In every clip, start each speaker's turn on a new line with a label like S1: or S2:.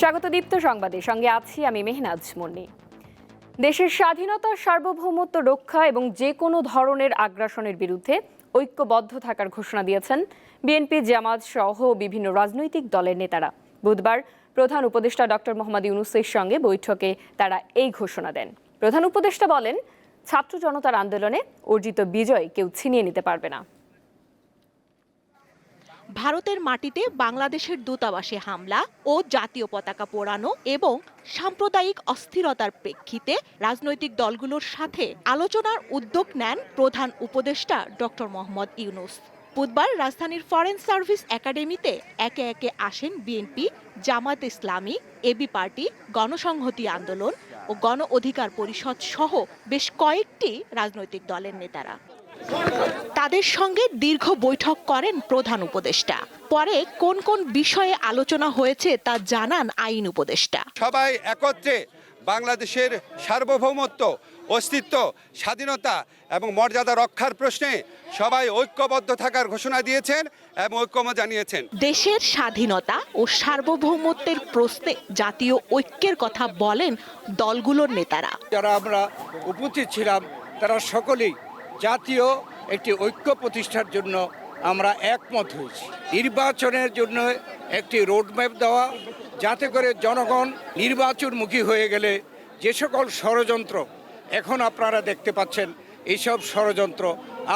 S1: স্বাগত দীপ্ত সংবাদে। সঙ্গে আছি আমি মেহনাজ মুন্নি। দেশের স্বাধীনতা সার্বভৌমত্ব রক্ষা এবং যে কোনো ধরনের আগ্রাসনের বিরুদ্ধে ঐক্যবদ্ধ থাকার ঘোষণা দিয়েছেন বিএনপি জামাত সহ বিভিন্ন রাজনৈতিক দলের নেতারা। বুধবার প্রধান উপদেষ্টা ডক্টর মোহাম্মদ ইউনুসের সঙ্গে বৈঠকে তারা এই ঘোষণা দেন। প্রধান উপদেষ্টা বলেন, ছাত্র জনতার আন্দোলনে অর্জিত বিজয় কেউ ছিনিয়ে নিতে পারবে না।
S2: ভারতের মাটিতে বাংলাদেশের দূতাবাসে হামলা ও জাতীয় পতাকা পোড়ানো এবং সাম্প্রদায়িক অস্থিরতার প্রেক্ষিতে রাজনৈতিক দলগুলোর সাথে আলোচনার উদ্যোগ নেন প্রধান উপদেষ্টা ডক্টর মোহাম্মদ ইউনুস। বুধবার রাজধানীর ফরেন সার্ভিস একাডেমিতে একে একে আসেন BNP Jamaat Islami, AB party, গণসংহতি আন্দোলন ও গণ অধিকার পরিষদ সহ বেশ কয়েকটি রাজনৈতিক দলের নেতারা। তাদের সঙ্গে দীর্ঘ বৈঠক করেন প্রধান উপদেষ্টা। পরে কোন কোন বিষয়ে আলোচনা হয়েছে তা জানান আইন উপদেষ্টা।
S3: সবাই একত্রে বাংলাদেশের সার্বভৌমত্ব অস্তিত্ব স্বাধীনতা এবং মর্যাদা রক্ষার প্রশ্নে সবাই ঐক্যবদ্ধ থাকার ঘোষণা দিয়েছেন এবং ঐক্যমত জানিয়েছেন।
S2: দেশের স্বাধীনতা ও সার্বভৌমত্বের প্রশ্নে জাতীয় ঐক্যের কথা বলেন দলগুলোর নেতারা।
S4: যারা আমরা উপস্থিত ছিলাম তারা সকলেই জাতীয় একটি ঐক্য প্রতিষ্ঠার জন্য আমরা একমত হয়েছি। নির্বাচনের জন্য একটি রোডম্যাপ দেওয়া, যাতে করে জনগণ নির্বাচনমুখী হয়ে গেলে যে সকল ষড়যন্ত্র এখন আপনারা দেখতে পাচ্ছেন এইসব ষড়যন্ত্র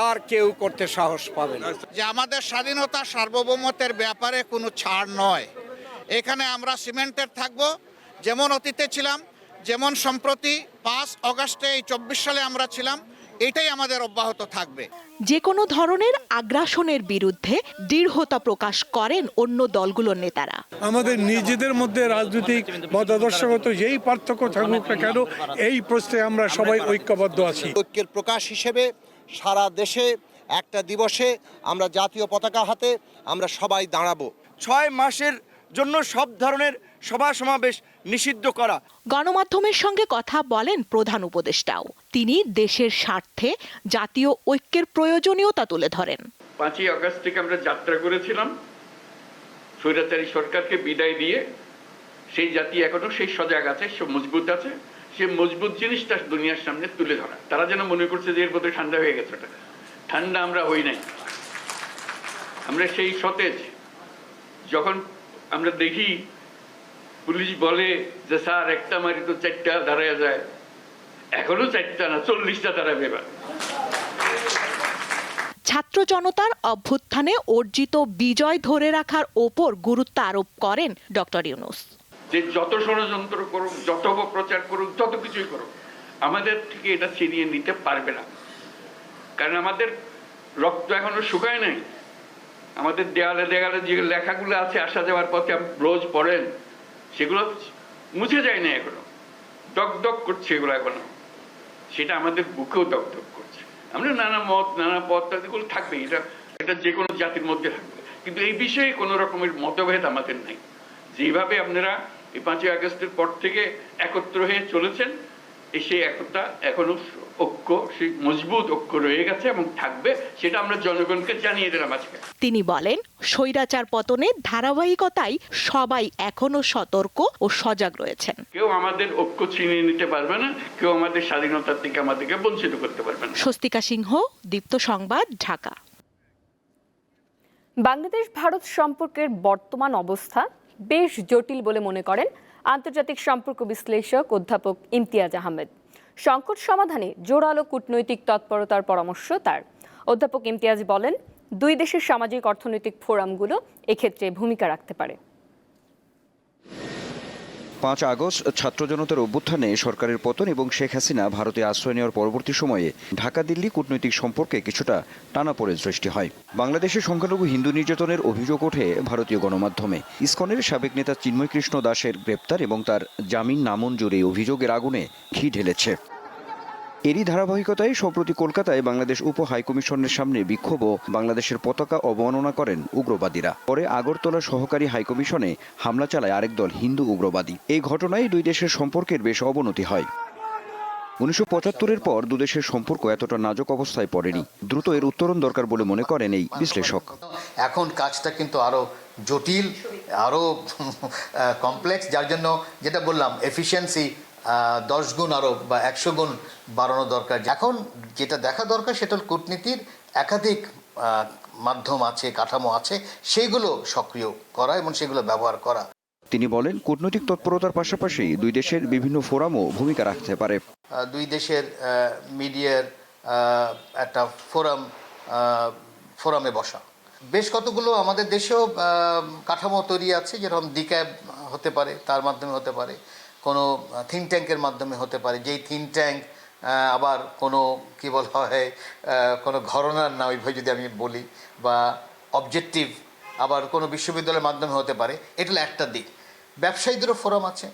S4: আর কেউ করতে সাহস পাবে না।
S5: যে আমাদের স্বাধীনতা সার্বভৌমত্বের ব্যাপারে কোনো ছাড় নয়। এখানে আমরা সিমেন্টের থাকব, যেমন অতীতে ছিলাম, যেমন সম্প্রতি পাঁচ অগাস্টে এই চব্বিশ সালে আমরা ছিলাম এটাই আমাদের অব্যাহত থাকবে।
S2: যে কোনো ধরনের আগ্রাসনের বিরুদ্ধে দৃঢ়তা প্রকাশ করেন অন্য দলগুলোর নেতারা।
S6: আমাদের নিজেদের মধ্যে রাজনৈতিক মতাদর্শগত যেই পার্থক্য থাকুক না কেন এই প্রশ্নে আমরা সবাই ঐক্যবদ্ধ আছি।
S7: ঐক্যের প্রকাশ হিসেবে সারা দেশে একটা দিবসে আমরা জাতীয় পতাকা হাতে আমরা সবাই দাঁড়াবো।
S4: ছয় মাসের জন্য সব ধরনের সভা সমাবেশ নিষিদ্ধ করা।
S2: গণমাধ্যমের সঙ্গে কথা বলেন প্রধান উপদেষ্টাও। তিনি দেশের স্বার্থে জাতীয় ঐক্যের প্রয়োজনীয়তা তুলে ধরেন।
S8: পাঁচই আগস্ট থেকে আমরা যাত্রা করেছিলাম। স্বৈরাচারী সরকারকে বিদায় দিয়ে সেই জাতি এখনও সেই সজাগ আছে সে মজবুত আছে সে মজবুত জিনিসটা দুনিয়ার সামনে তুলে ধরা। তারা যেন মনে করছে যে এর বোধহয় ঠান্ডা হয়ে গেছে ওটা। ঠান্ডা আমরা হই নাই। আমরা সেই সতেজ যখন আমরা দেখি পুলিশ বলে যে স্যার একটা মারি তো চারটা দাঁড়ায় যায়। এখনও চারটা না চল্লিশটা দাঁড়াবে এবার।
S2: ছাত্র জনতার অভ্যুত্থানে অর্জিত বিজয় ধরে রাখার ওপর গুরুত্ব আরোপ করেন ডক্টর ইউনুস।
S8: যে যত ষড়যন্ত্র করুক যত প্রচার করুক যত কিছুই করুক আমাদের থেকে এটা ছিনিয়ে নিতে পারবে না। কারণ আমাদের রক্ত এখনও শুকায় নাই। আমাদের দেয়ালে দেয়ালে যে লেখাগুলো আছে আসা যাওয়ার পথে রোজ পড়েন সেগুলো মুছে যায় না এখনও। দক করছে এগুলো এখনও। সেটা আমাদের বুকেও দক করছে। আমরা নানা মত, নানা পথ, এগুলো থাকবে। এটা এটা যে কোনো জাতির মধ্যে থাকবে। কিন্তু এই বিষয়ে কোনো রকমের মতভেদ আমাদের নাই। যেভাবে আপনারা এই পাঁচই আগস্টের পর থেকে একত্র হয়ে চলেছেন সেই একতা এখনও ঐক্য সেই মজবুত ঐক্য রয়ে গেছে এবং থাকবে সেটা আমরা জনগণকে জানিয়ে দিলাম আজকে।
S2: তিনি বলেন স্বৈরাচার পতনের ধারাবাহিকতায় সবাই এখনও সতর্ক ও সজাগ রয়েছেন।
S8: কেউ আমাদের ঐক্য ছিনিয়ে নিতে পারবে না কেউ আমাদের স্বাধীনতার থেকে আমাদেরকে বঞ্চিত করতে পারবে না।
S2: স্বস্তিকা সিংহ দীপ্ত সংবাদ ঢাকা।
S1: বাংলাদেশ ভারত সম্পর্কের বর্তমান অবস্থা বেশ জটিল বলে মনে করেন আন্তর্জাতিক সম্পর্ক বিশ্লেষক অধ্যাপক ইমতিয়াজ আহমেদ। সংকট সমাধানে জোরালো কূটনৈতিক তৎপরতার পরামর্শ তার। অধ্যাপক ইমতিয়াজ বলেন, দুই দেশের সামাজিক অর্থনৈতিক ফোরামগুলো এক্ষেত্রে ভূমিকা রাখতে পারে।
S9: পাঁচ আগস্ট ছাত্র জনতার অভ্যুত্থানে সরকারের পতন এবং শেখ হাসিনা ভারতে আশ্রয় নেওয়ার পরবর্তী সময়ে ঢাকা দিল্লি কূটনৈতিক সম্পর্কে কিছুটা টানাপোড়েন সৃষ্টি হয়। বাংলাদেশের সংখ্যালঘু হিন্দু নির্যাতনের অভিযোগ ওঠে ভারতীয় গণমাধ্যমে। ইসকনের সাবেক নেতা চিন্ময় কৃষ্ণ দাসের গ্রেপ্তার এবং তার জামিন নামঞ্জুর এই অভিযোগের আগুনে ঘি ঢেলেছে। এরই ধারাবাহিকতায় সম্প্রতি কলকাতায় বাংলাদেশ উপ হাইকমিশনের সামনে বিক্ষোভ বাংলাদেশের পতাকা অবমাননা করেন উগ্রবাদীরা। পরে আগরতলা সহকারী হাইকমিশনে হামলা চালায় আরেক দল হিন্দু উগ্রবাদী। এই ঘটনায় দুই দেশের সম্পর্কের বেশ অবনতি হয়। উনিশশো পঁচাত্তরের পর দুদেশের সম্পর্ক এতটা নাজক অবস্থায় পড়েনি। দ্রুত এর উত্তরণ দরকার বলে মনে করেন এই বিশ্লেষক।
S10: এখন কাজটা কিন্তু আরও জটিল আরও কমপ্লেক্স যার জন্য যেটা বললাম এফিসিয়েন্সি দশ গুণ আরও বা একশো গুণ বাড়ানো দরকার। এখন যেটা দেখা দরকার সেটা হল কূটনীতির একাধিক মাধ্যম আছে কাঠামো আছে সেগুলো সক্রিয় করা এবং সেগুলো ব্যবহার করা।
S9: তিনি বলেন কূটনৈতিক তৎপরতার পাশাপাশি দুই দেশের বিভিন্ন ফোরামও ভূমিকা রাখতে পারে।
S10: দুই দেশের মিডিয়ার একটা ফোরাম ফোরামে বসা। বেশ কতগুলো আমাদের দেশেও কাঠামো তৈরি আছে যেরকম ডিক্যাব হতে পারে তার মাধ্যমে হতে পারে। থিঙ্ক ট্যাঙ্কের মাধ্যমে হতে পারে। যেই থিঙ্ক ট্যাঙ্ক আবার কোনো, কী বলা হয় কোনো ঘরনার না, ওইভাবে যদি আমি বলি, বা অবজেক্টিভ আবার কোনো বিশ্ববিদ্যালয়ের মাধ্যমে হতে পারে, এটা একটা দিক। ব্যবসায়ীদেরও ফোরাম আছে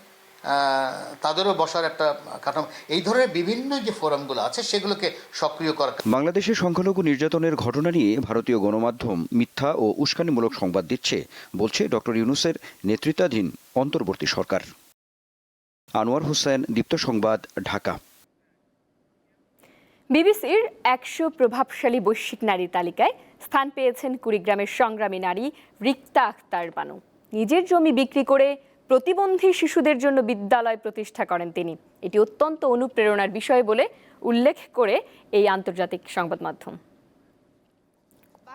S10: তাদেরও বসার একটা কাঠামো। এই ধরনের বিভিন্ন যে ফোরামগুলো আছে, সেগুলোকে সক্রিয় করা
S9: বাংলাদেশে সংখ্যালঘু নির্যাতনের ঘটনা নিয়ে ভারতীয় গণমাধ্যম মিথ্যা ও উস্কানিমূলক সংবাদ দিচ্ছে, বলছে ডক্টর ইউনুসের নেতৃত্বাধীন অন্তর্বর্তী সরকার। আনোয়ার হোসেন, দীপ্ত সংবাদ, ঢাকা।
S1: বিবিসির একশো প্রভাবশালী বৈশ্বিক নারী তালিকায় স্থান পেয়েছেন কুড়িগ্রামের সংগ্রামী নারী রিক্তা আক্তার বানু। নিজের জমি বিক্রি করে প্রতিবন্ধী শিশুদের জন্য বিদ্যালয় প্রতিষ্ঠা করেন তিনি। এটি অত্যন্ত অনুপ্রেরণার বিষয় বলে উল্লেখ করে এই আন্তর্জাতিক সংবাদ মাধ্যম।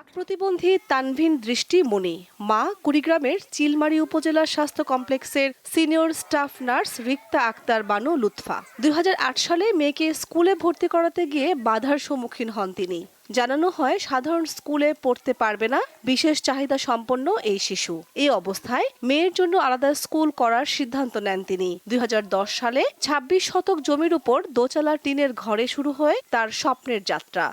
S11: বাক প্রতিবন্ধী তানভিন দৃষ্টি মনি, মা কুড়িগ্রামের চিলমারি উপজেলা স্বাস্থ্য কমপ্লেক্সের senior staff nurse Rikta Akter Banu Lutfa. দুই হাজার আট সালে মেয়েকে স্কুলে ভর্তি করাতে গিয়ে বাধার সম্মুখীন হন তিনি। জানানো হয়, সাধারণ স্কুলে পড়তে পারবে না, বিশেষ চাহিদা সম্পন্ন এই শিশু। এই অবস্থায় মেয়ের জন্য আলাদা স্কুল করার সিদ্ধান্ত নেন তিনি। দুই হাজার দশ সালে ২৬ শতক জমির উপর দোচালা টিনের ঘরে শুরু হয় তার স্বপ্নের যাত্রা।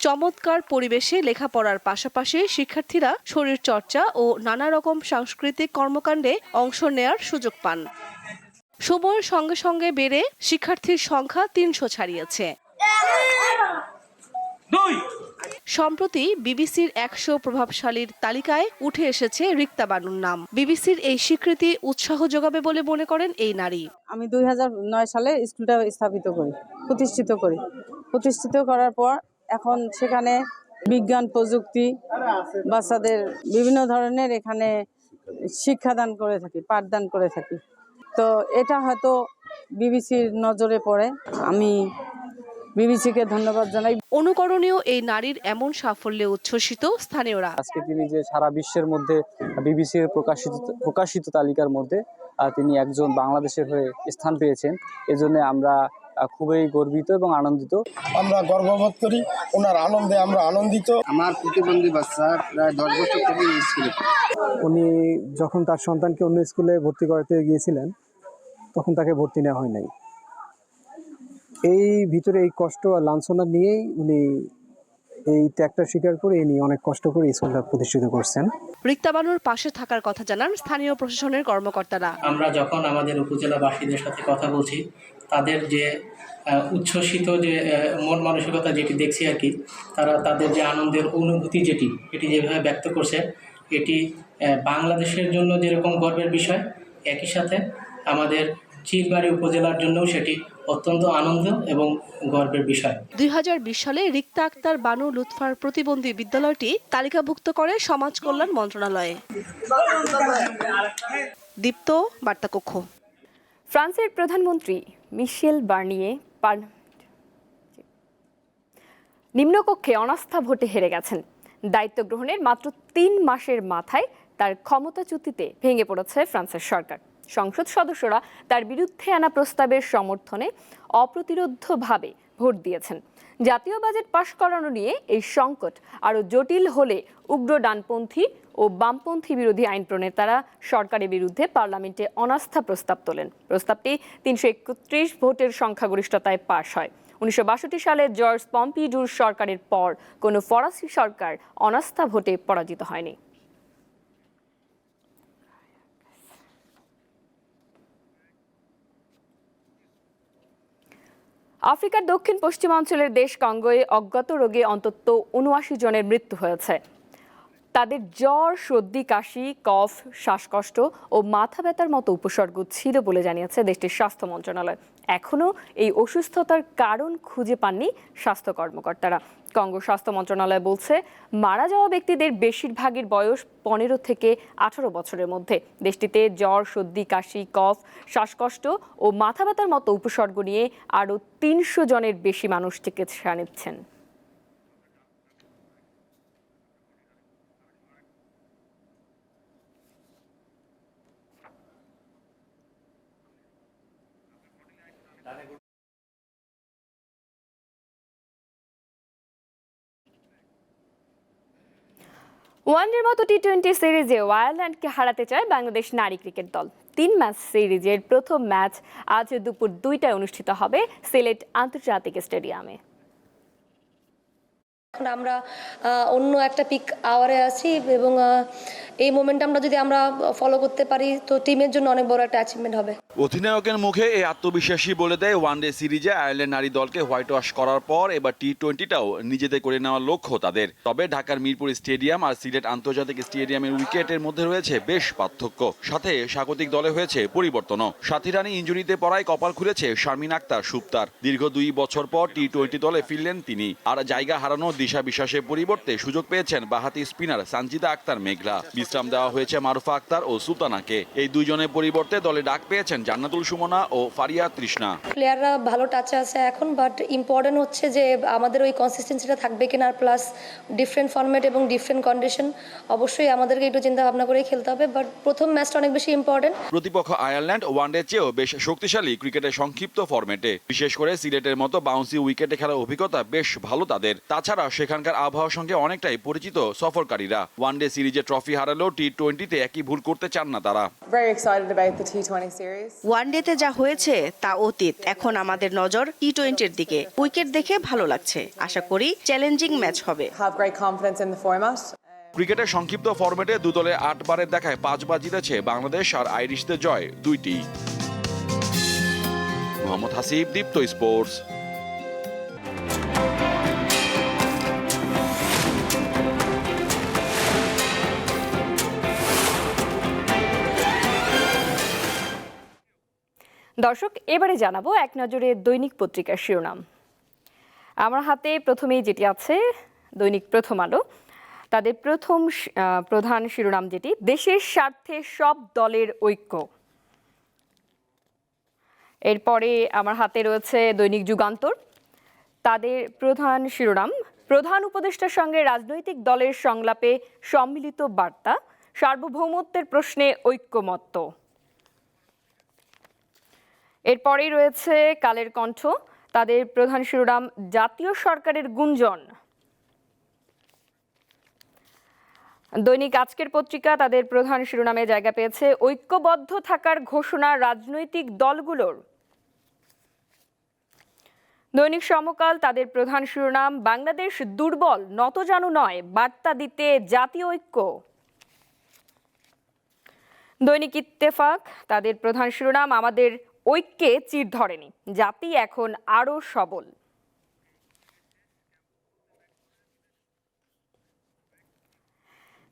S11: চমৎকার পরিবেশে লেখাপড়ার পাশাপাশি শিক্ষার্থীরা শরীর চর্চা ও নানা রকম সাংস্কৃতিক কর্মকাণ্ডে অংশ নেয়ার সুযোগ পান। সময়ের সঙ্গে সঙ্গে বেড়ে শিক্ষার্থীর সংখ্যা তিনশো ছাড়িয়েছে। সম্প্রতি বিবিসির একশো প্রভাবশালীর তালিকায় উঠে এসেছে রিক্তা বানুর নাম। বিবিসির এই স্বীকৃতি উৎসাহ যোগাবে বলে মনে করেন এই নারী।
S12: আমি দুই নয় সালে স্কুলটা স্থাপিত করি, প্রতিষ্ঠিত করি। প্রতিষ্ঠিত করার পর এখন সেখানে বিজ্ঞান, প্রযুক্তি, বাচ্চাদের বিভিন্ন ধরনের এখানে শিক্ষাদান করে থাকি, পাঠদান করে থাকি। তো এটা হয়তো বিবিসির নজরে পড়ে। আমি বিবিসিকে ধন্যবাদ জানাই।
S11: অনুকরণীয় এই নারীর এমন সাফল্যে উচ্ছ্বসিত স্থানীয়রা।
S13: আজকে তিনি যে সারা বিশ্বের মধ্যে বিবিসির প্রকাশিত প্রকাশিত তালিকার মধ্যে তিনি একজন বাংলাদেশের হয়ে স্থান পেয়েছেন। এজন্য আমরা খুবই গর্বিত এবং আনন্দিত।
S14: আমরা গর্ববোধ করি ওনার আনন্দে আমরা আনন্দিত। আমার প্রতিবন্ধী বাচ্চা প্রায় দশ বছর থেকে স্কুলে।
S13: উনি যখন তার সন্তানকে অন্য স্কুলে ভর্তি করাতে গিয়েছিলেন তখন তাকে ভর্তি নেওয়া হয় নাই। এই ভিতরে এই কষ্ট আর লাঞ্ছনা নিয়েই উনি এই ত্যাগটা স্বীকার করে ইনি অনেক কষ্ট করে স্কুলটা প্রতিষ্ঠিত করছেন।
S11: রিক্তা বানুর পাশে থাকার কথা জানান স্থানীয় প্রশাসনের কর্মকর্তারা।
S15: আমরা যখন আমাদের উপজেলাবাসীদের সাথে কথা বলছি তাদের যে উচ্ছ্বসিত যে মন মানসিকতা যেটি দেখছি আর কি তারা তাদের যে আনন্দের অনুভূতি যেটি এটি যেভাবে ব্যক্ত করছে এটি বাংলাদেশের জন্য যেরকম গর্বের বিষয় একই সাথে আমাদের চিলবাড়ি উপজেলার জন্যও সেটি অত্যন্ত আনন্দ এবং গর্বের বিষয়।
S11: দুই সালে রিক্তা আক্তার বানু লুৎফার প্রতিবন্ধী বিদ্যালয়টি তালিকাভুক্ত করে সমাজ কল্যাণ মন্ত্রণালয়ে। দীপ্ত বার্তাকক্ষ।
S1: ফ্রান্সের প্রধানমন্ত্রী মিশেল বার্নিয়ে নিম্নকক্ষে অনাস্থা ভোটে হেরে গেছেন। দায়িত্ব গ্রহণের মাত্র তিন মাসের মাথায় তার ক্ষমতাচ্যুতিতে ভেঙে পড়েছে ফ্রান্সের সরকার। সংসদ সদস্যরা তার বিরুদ্ধে আনা প্রস্তাবের সমর্থনে অপ্রতিরোধ্যভাবে ভোট দিয়েছেন। জাতীয় বাজেট পাশ করানো নিয়ে এই সংকট আরও জটিল হলে উগ্র ডানপন্থী ও বামপন্থী বিরোধী আইন প্রণেতারা সরকারের বিরুদ্ধে পার্লামেন্টে অনাস্থা প্রস্তাব তোলেন। প্রস্তাবটি তিনশো একত্রিশ ভোটের সংখ্যাগরিষ্ঠতায় পাশ হয়। উনিশশো বাষট্টি সালে জর্জ পম্পিডুর সরকারের পর কোনো ফরাসি সরকার অনাস্থা ভোটে পরাজিত হয়নি। আফ্রিকার দক্ষিণ পশ্চিমাঞ্চলের দেশ কঙ্গোয়ে অজ্ঞাত রোগে অন্তত উনআশি জনের মৃত্যু হয়েছে। তাদের জ্বর, সর্দি, কাশি, কফ, শ্বাসকষ্ট ও মাথা ব্যথার মতো উপসর্গ ছিল বলে জানিয়েছে দেশটির স্বাস্থ্য মন্ত্রণালয়। এখনও এই অসুস্থতার কারণ খুঁজে পাননি স্বাস্থ্য কর্মকর্তারা। কঙ্গো স্বাস্থ্য মন্ত্রণালয় বলছে, মারা যাওয়া ব্যক্তিদের বেশিরভাগের বয়স পনেরো থেকে আঠারো বছরের মধ্যে। দেশটিতে জ্বর, সর্দি, কাশি, কফ, শ্বাসকষ্ট ও মাথা ব্যথার মতো উপসর্গ নিয়ে আরও তিনশো জনের বেশি মানুষ চিকিৎসা নিচ্ছেন। ওয়ানডের মতো টি টোয়েন্টি সিরিজে ওয়ারল্যান্ডকে হারাতে চায় বাংলাদেশ নারী ক্রিকেট দল। তিন ম্যাচ সিরিজের প্রথম ম্যাচ আজ দুপুর দুইটায় অনুষ্ঠিত হবে সিলেট আন্তর্জাতিক স্টেডিয়ামে।
S16: এখন আমরা অন্য একটা পিক আওয়ারে আছি এবং এই এই মোমেন্টামটা যদি আমরা ফলো করতে পারি, তো টিমের জন্য অনেক বড় একটা অ্যাচিভমেন্ট হবে।
S17: অধিনায়কের মুখে এই আত্মবিশ্বাসী বলে দেয় ওয়ানডে সিরিজে আয়ারল্যান্ড নারী দলকে হোয়াইট ওয়াশ করার পর এবার টি টোয়েন্টিটাও নিজেদের করে নেওয়ার লক্ষ্য তাদের। তবে ঢাকার মিরপুর স্টেডিয়াম আর সিলেট আন্তর্জাতিক স্টেডিয়ামের উইকেটের মধ্যে রয়েছে বেশ পার্থক্য। সাথে স্বাগতিক দলে হয়েছে পরিবর্তনও। সাথী রানী ইঞ্জুরিতে পড়ায় কপাল খুলেছে শারমিন আক্তার সুপ্তার। দীর্ঘ দুই বছর পর টি টোয়েন্টি দলে ফিরলেন তিনি। আর জায়গা হারানো দিশা বিশ্বাসের পরিবর্তে সুযোগ পেয়েছেন বাহাতি স্পিনার সানজিদা আক্তার মেঘলা। বিশ্রাম দেওয়া হয়েছে মারুফা আক্তার ও সুলতানাকে। এই দুইজনের পরিবর্তে দলে ডাক পেয়েছেন জান্নাতুল সুমনা ও ফারিয়া তৃষ্ণা।
S16: প্লেয়াররা ভালো টাচে আছে এখন বাট ইম্পর্টেন্ট হচ্ছে যে আমাদের ওই কনসিস্টেন্সিটা থাকবে কিনা আর প্লাস ডিফারেন্ট ফর্মেট এবং ডিফারেন্ট কন্ডিশন অবশ্যই আমাদেরকে একটু চিন্তা ভাবনা করেই খেলতে হবে বাট প্রথম ম্যাচটা অনেক বেশি ইম্পর্টেন্ট
S17: প্রতিপক্ষ আয়ারল্যান্ড ওয়ানডে চেয়েও বেশ শক্তিশালী ক্রিকেটের সংক্ষিপ্ত ফরম্যাটে বিশেষ করে সিলেটের মতো বাউন্সি উইকেটে খেলার অভিজ্ঞতা বেশ ভালো তাদের। তাছাড়া সেখানকার আবহাওয়ার সঙ্গে অনেকটাই পরিচিত সফরকারীরা। ওয়ানডে সিরিজে ট্রফি হারালেও টি টোয়েন্টিতে একই ভুল করতে চান না তারা।
S18: Very excited about the T20 series.
S19: ওয়ানডেতে যা হয়েছে তা অতীত। এখন আমাদের নজর টি টোয়েন্টির দিকে। উইকেট দেখে ভালো লাগছে। আশা করি চ্যালেঞ্জিং ম্যাচ হবে.
S17: ক্রিকেটের সংক্ষিপ্ত ফরম্যাটে দু দলে আটবারের দেখায় পাঁচবার জিতেছে বাংলাদেশ আর আইরিশদের জয় দুইটি। মোহাম্মদ হাসিব দীপ্ত স্পোর্টস।
S1: দর্শক, এবারে জানাব এক নজরে দৈনিক পত্রিকার শিরোনাম। আমার হাতে প্রথমেই যেটি আছে, দৈনিক প্রথম আলো। তাদের প্রথম প্রধান শিরোনাম যেটি, দেশের স্বার্থে সব দলের ঐক্য। এরপরে আমার হাতে রয়েছে দৈনিক যুগান্তর। তাদের প্রধান শিরোনাম, প্রধান উপদেষ্টার সঙ্গে রাজনৈতিক দলের সংলাপে সম্মিলিত বার্তা, সার্বভৌমত্বের প্রশ্নে ঐক্যমত্য। এরপরেই রয়েছে কালের কণ্ঠ, তাদের প্রধান শিরোনাম, জাতীয় সরকারের গুঞ্জন। দৈনিক আজকের পত্রিকা, তাদের প্রধান শিরোনামে জায়গা পেয়েছে, ঐক্যবদ্ধ থাকার ঘোষণা রাজনৈতিক দলগুলোর। দৈনিক সমকাল, তাদের প্রধান শিরোনাম, বাংলাদেশ দুর্বল নতজানু নয়, বার্তা দিতে জাতীয় ঐক্য। দৈনিক ইত্তেফাক, তাদের প্রধান শিরোনাম, আমাদের ঐক্যে চির ধরেনি। জাতি এখন আরও সবল।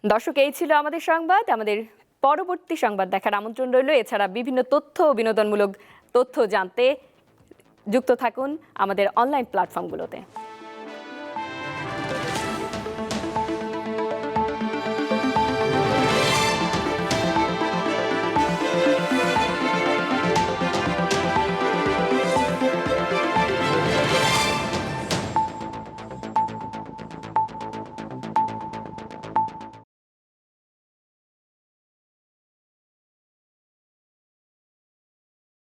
S1: দর্শক, এই ছিল আমাদের সংবাদ। আমাদের পরবর্তী সংবাদ দেখার আমন্ত্রণ রইল। এছাড়া বিভিন্ন তথ্য ও বিনোদনমূলক তথ্য জানতে যুক্ত থাকুন আমাদের অনলাইন প্ল্যাটফর্মগুলোতে।